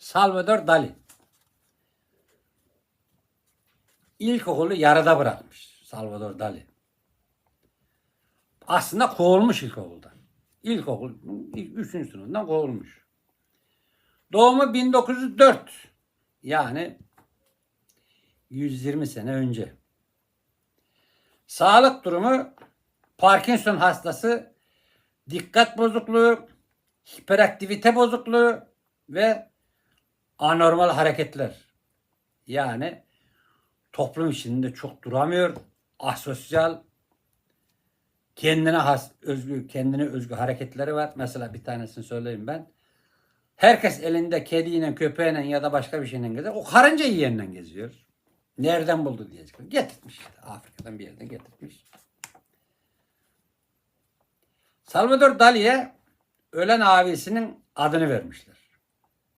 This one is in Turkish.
Salvador Dali. İlkokulu yarıda bırakmış Salvador Dali. Aslında kovulmuş ilkokuldan. İlkokul 3. sınıfından kovulmuş. Doğumu 1904. Yani 120 sene önce. Sağlık durumu Parkinson hastası, dikkat bozukluğu, hiperaktivite bozukluğu ve anormal hareketler. Yani toplum içinde çok duramıyor, asosyal, kendine has, özgü, kendine özgü hareketleri var. Mesela bir tanesini söyleyeyim ben. Herkes elinde kediyle, köpeğiyle ya da başka bir şeyle gezer. O karınca yiyenle geziyor. Nereden buldu diyecek. Getirtmiş işte. Afrika'dan bir yerden getirtmiş. Salvador Dali'ye ölen abisinin adını vermişler.